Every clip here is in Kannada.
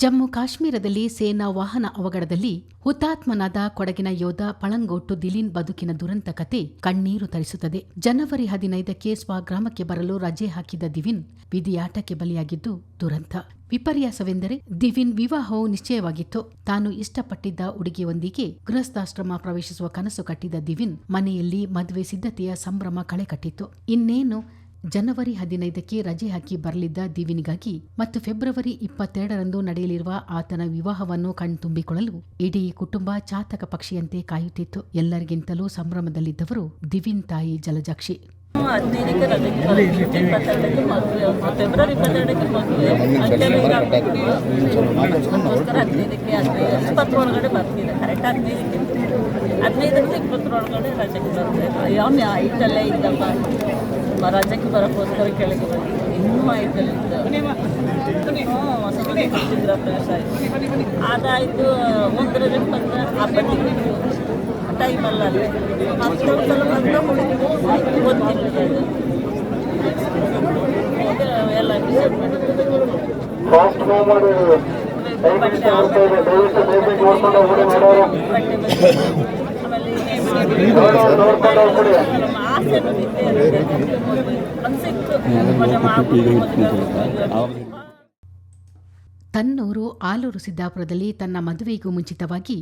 ಜಮ್ಮು ಕಾಶ್ಮೀರದಲ್ಲಿ ಸೇನಾ ವಾಹನ ಅವಘಡದಲ್ಲಿ ಹುತಾತ್ಮನಾದ ಕೊಡಗಿನ ಯೋಧ ಪಳಂಗೋಟು ದಿಲೀನ್ ಬದುಕಿನ ದುರಂತ ಕತೆ ಕಣ್ಣೀರು ತರಿಸುತ್ತದೆ. ಜನವರಿ ಹದಿನೈದಕ್ಕೆ ಸ್ವಗ್ರಾಮಕ್ಕೆ ಬರಲು ರಜೆ ಹಾಕಿದ್ದ ದಿವಿನ್ ವಿಧಿಯಾಟಕ್ಕೆ ಬಲಿಯಾಗಿದ್ದು ದುರಂತ. ವಿಪರ್ಯಾಸವೆಂದರೆ ದಿವಿನ್ ವಿವಾಹವು ನಿಶ್ಚಯವಾಗಿತ್ತು. ತಾನು ಇಷ್ಟಪಟ್ಟಿದ್ದ ಉಡುಗೆಯೊಂದಿಗೆ ಗೃಹಸ್ಥಾಶ್ರಮ ಪ್ರವೇಶಿಸುವ ಕನಸು ಕಟ್ಟಿದ್ದ ದಿವಿನ್ ಮನೆಯಲ್ಲಿ ಮದುವೆ ಸಿದ್ಧತೆಯ ಸಂಭ್ರಮ ಕಳೆಕಟ್ಟಿತ್ತು. ಇನ್ನೇನು ಜನವರಿ ಹದಿನೈದಕ್ಕೆ ರಜೆ ಹಾಕಿ ಬರಲಿದ್ದ ದಿವಿನಿಗಾಗಿ ಮತ್ತು ಫೆಬ್ರವರಿ ಇಪ್ಪತ್ತೆರಡರಂದು ನಡೆಯಲಿರುವ ಆತನ ವಿವಾಹವನ್ನು ಕಣ್ತುಂಬಿಕೊಳ್ಳಲು ಇಡೀ ಕುಟುಂಬ ಚಾತಕ ಪಕ್ಷಿಯಂತೆ ಕಾಯುತ್ತಿತ್ತು ಎಲ್ಲರಿಗಿಂತಲೂ ಸಂಭ್ರಮದಲ್ಲಿದ್ದವರು ದಿವಿನ್ ತಾಯಿ ಜಲಜಾಕ್ಷಿ ಹದಿನೈದಕ್ಕೆ ಇಪ್ಪತ್ತರೊಳಗಡೆ ಇದ್ದಪ್ಪ ರಜೆಗೆ ಬರೋಕ್ಕೋಸ್ಕರ ಕೆಳಗೆ ಬಂದಿದ್ದೆ ಇನ್ನೂ ಆಯ್ತು ಪ್ರವೇಶ ಆಯಿತು ಹಬ್ಬಕ್ಕೆ ಟೈಮಲ್ಲ ಅಲ್ಲಿ ಒಂದು ಎಲ್ಲ ಮೂವ್ ಮಾಡಿ ತನ್ನೂರು ಆಲೂರು ಸಿದ್ದಾಪುರದಲ್ಲಿ ತನ್ನ ಮದುವೆಗೂ ಮುಂಚಿತವಾಗಿ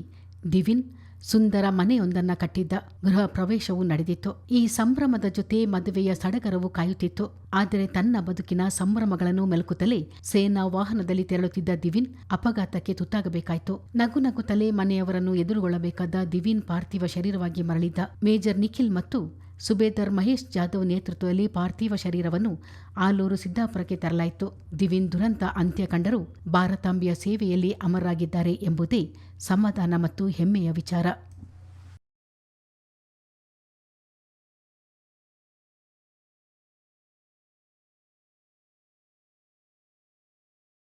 ದಿವಿನ್ ಸುಂದರ ಮನೆಯೊಂದನ್ನು ಕಟ್ಟಿದ್ದ ಗೃಹ ಪ್ರವೇಶವು ನಡೆದಿತ್ತು. ಈ ಸಂಭ್ರಮದ ಜೊತೆ ಮದುವೆಯ ಸಡಗರವು ಕಾಯುತ್ತಿತ್ತು. ಆದರೆ ತನ್ನ ಬದುಕಿನ ಸಂಭ್ರಮಗಳನ್ನು ಮೆಲುಕುತ್ತಲೇ ಸೇನಾ ವಾಹನದಲ್ಲಿ ತೆರಳುತ್ತಿದ್ದ ದಿವಿನ್ ಅಪಘಾತಕ್ಕೆ ತುತ್ತಾಗಬೇಕಾಯಿತು. ನಗು ನಗುತ್ತಲೇ ಮನೆಯವರನ್ನು ಎದುರುಗೊಳ್ಳಬೇಕಾದ ದಿವಿನ್ ಪಾರ್ಥಿವ ಶರೀರವಾಗಿ ಮರಳಿದ್ದ ಮೇಜರ್ ನಿಖಿಲ್ ಮತ್ತು ಸುಬೇದರ್ ಮಹೇಶ್ ಜಾಧವ್ ನೇತೃತ್ವದಲ್ಲಿ ಪಾರ್ಥಿವ ಶರೀರವನ್ನು ಆಲೂರು ಸಿದ್ದಾಪುರಕ್ಕೆ ತರಲಾಯಿತು. ದಿವಿನ್ ದುರಂತ ಅಂತ್ಯ ಕಂಡರೂ ಭಾರತಾಂಬೆಯ ಸೇವೆಯಲ್ಲಿ ಅಮರರಾಗಿದ್ದಾರೆ ಎಂಬುದೇ ಸಮಾಧಾನ ಮತ್ತು ಹೆಮ್ಮೆಯ ವಿಚಾರ.